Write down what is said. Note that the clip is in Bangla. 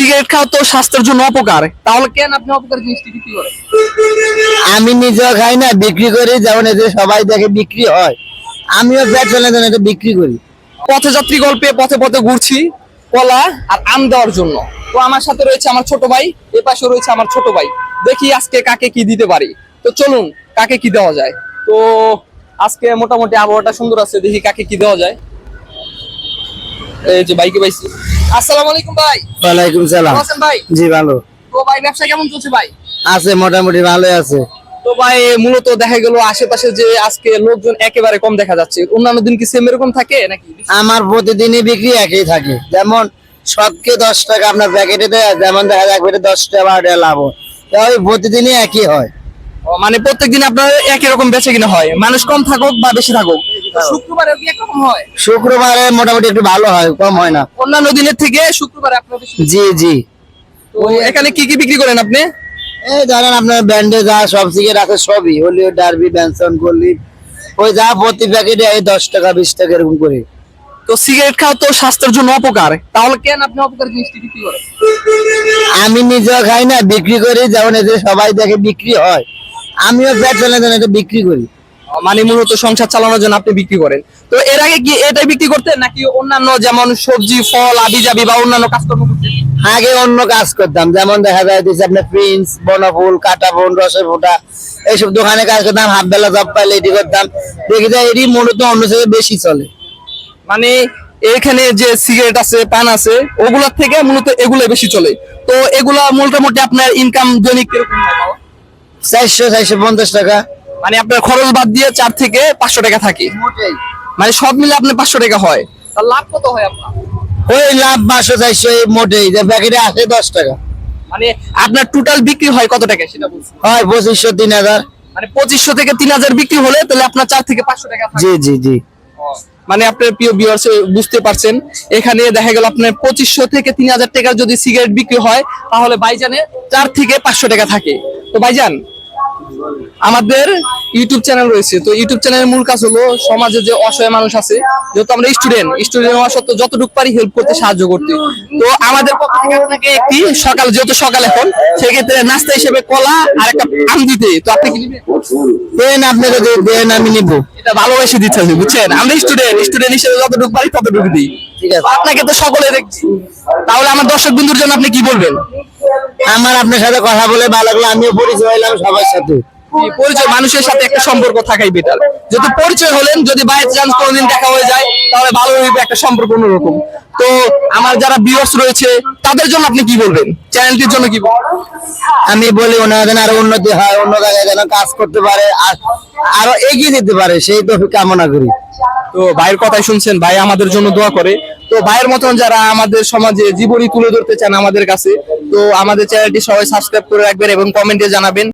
সিগারেট খাওয়া তো স্বাস্থ্যের জন্য অপকার তাহলে কেন আপনি অপকার জিনিসটি বিক্রি করেন? আমি নিজেও খাই না বিক্রি করি যেমন এদের সবাই দেখে বিক্রি হয়। আমিও পেট্রোলের জন্য এটা বিক্রি করি। পথে যাত্রী গল্পে পথে পথে ঘুরছি কলা আর আম দেওয়ার জন্য। তো আমার সাথে রয়েছে আমার ছোট ভাই এ পাশে রয়েছে আমার ছোট ভাই। দেখি আজকে কাকে কি দিতে পারি। তো চলুন কাকে কি দেওয়া যায়? তো আজকে মোটামুটি আবহাওয়াটা সুন্দর আছে দেখি কাকে কি দেওয়া যায়। এই যে বাইকে পাইছি। আসসালামু আলাইকুম ভাই। ওয়ালাইকুম সালাম। আছেন ভাই? জি ভালো। তো ভাই ব্যবসা কেমন চলছে ভাই? আছে মোটামুটি ভালোই আছে। তো ভাই মূলত দেখা গেল আশেপাশে যে আজকে লোকজন একেবারে কম দেখা যাচ্ছে। অন্যান্য দিন কি সেম এরকম থাকে নাকি? আমার প্রতিদিনই বিক্রি একই থাকে। যেমন সবকে দশ টাকা আপনার প্যাকেটে দেয় যেমন দেখা যায় প্যাকেটে দশ টাকা বারো টাকা লাভ হয়। প্রতিদিনই একই হয়। মানে প্রত্যেকদিন আপনার একই রকম বেচে কিনা হয়। মানুষ কম থাকুক বা বেশি থাকুক। শুক্রবারে কি একরকম হয়? শুক্রবারে মোটামুটি একটু ভালো হয় কম হয় না। অন্যান্য দিনের থেকে শুক্রবারে আপনার জি জি। তো এখানে কি কি বিক্রি করেন আপনি? এই ধরেন আপনার ব্যান্ডেজ যা সব সিগারেট আছে সবই। হলিউড ডার্বি ব্যানসন গলি ওই যা প্রতি প্যাকেটে এই দশ টাকা বিশ টাকা এরকম করে। তো সিগারেট খাওয়া তো স্বাস্থ্যের জন্য অপকার। তাহলে কেন আপনি অপকার জিনিসটি বিক্রি করেন? আমি নিজেও খাই না বিক্রি করি যেমন এদের সবাই দেখে বিক্রি হয়। আমিও পেট্রোলের জন্য এটা বিক্রি করি। মানে মূলত সংসার চালানোর জন্য আপনি বিক্রি করেন। তো এর আগে কি এটাই বিক্রি করতেন নাকি অন্যান্য যেমন সবজি ফল আবি যাবি বা অন্যান্য কাজকর্ম করতেন? আগে অন্য কাজ করতাম যেমন দেখা যায় দিচ্ছে আপনার প্রিন্স বনফুল কাটা ফুল রসের ফোটা এইসব দোকানে কাজ করতাম হাফ বেলা জব পাইলে এটি করতাম। দেখি যায় এটি মূলত অন্য জায়গায় বেশি চলে। মানে এখানে যে সিগারেট আছে পান আছে ওগুলোর থেকে মূলত এগুলো বেশি চলে। তো এগুলা মোটামুটি আপনার ইনকাম দৈনিক কীরকম হয়? চারশো চারশো পঞ্চাশ টাকা। মানে আপনার খরচ বাদ দিয়ে চার থেকে পাঁচশো টাকা থাকে। মানে সব মিলে আপনার পাঁচশো টাকা হয়। তার লাভ কত হয় আপনার? ওই লাভ পাঁচশো চারশো এই মোটেই। যে প্যাকেটে আসে দশ টাকা। মানে আপনার টোটাল বিক্রি হয় কত টাকা সেটা বলছি হয় পঁচিশশো তিন হাজার। মানে পঁচিশশো থেকে তিন হাজার বিক্রি হলে তাহলে আপনার চার থেকে পাঁচশো টাকা জি জি জি। মানে আপনার প্রিয় ভিউয়ার্স বুঝতে পারছেন। এখানে দেখা গেল আপনার পঁচিশশো থেকে তিন হাজার টাকার যদি সিগারেট বিক্রি হয় তাহলে বাইজানে চার থেকে পাঁচশো টাকা থাকে। তো বাইজান আমাদের ইউটিউব চ্যানেল রয়েছে তো ইউটিউব চ্যানেলের মূল কাজ হলো সমাজে যে অসহায় মানুষ আছে যেহেতু আমরা স্টুডেন্ট স্টুডেন্ট হওয়া সত্ত্বেও যতটুকু পারি হেল্প করতে সাহায্য করতে। তো আমাদের পক্ষ থেকে আপনাকে একটি সকাল যেহেতু সকাল এখন সেক্ষেত্রে নাস্তা হিসেবে কলা আর একটা আম দিতে। তো আপনি কি দেন আপনি যদি দেন আমি নিবো। এটা ভালোবেসে দিচ্ছে বুঝছেন? আমরা স্টুডেন্ট স্টুডেন্ট হিসেবে যতটুকু পারি ততটুকু দিই। ঠিক আছে। আপনাকে তো সকলে দেখছি তাহলে আমার দর্শক বিন্দুর জন্য আপনি কি বলবেন? আমার আপনার সাথে কথা বলে ভালো লাগল আমিও পরিচয় হইলাম সবার সাথে। পরিচয় মানুষের সাথে একটা সম্পর্ক থাকাই বেটার যদি পরিচয় হলেন যদি বাই চান্স কোনোদিন দেখা হয়ে যায় তাহলে ভালো হইবে একটা সম্পর্ক অন্যরকম। তো আমার যারা ভিউয়ার্স রয়েছে তাদের জন্য আপনি কি বলবেন? চ্যানেলটির জন্য কি আমি বলি ওনারা যেন আরও উন্নতি হয় অন্য জায়গায় যেন কাজ করতে পারে আর আরও এগিয়ে দিতে পারে সেই তো কামনা করি। তো ভাইয়ের কথাই শুনছেন ভাই আমাদের জন্য দোয়া করে। তো ভাইয়ের মতন যারা আমাদের সমাজে জীবনী তুলে ধরতে চান আমাদের কাছে তো আমাদের চ্যানেলটি সবাই সাবস্ক্রাইব করে রাখবেন এবং কমেন্টে জানাবেন।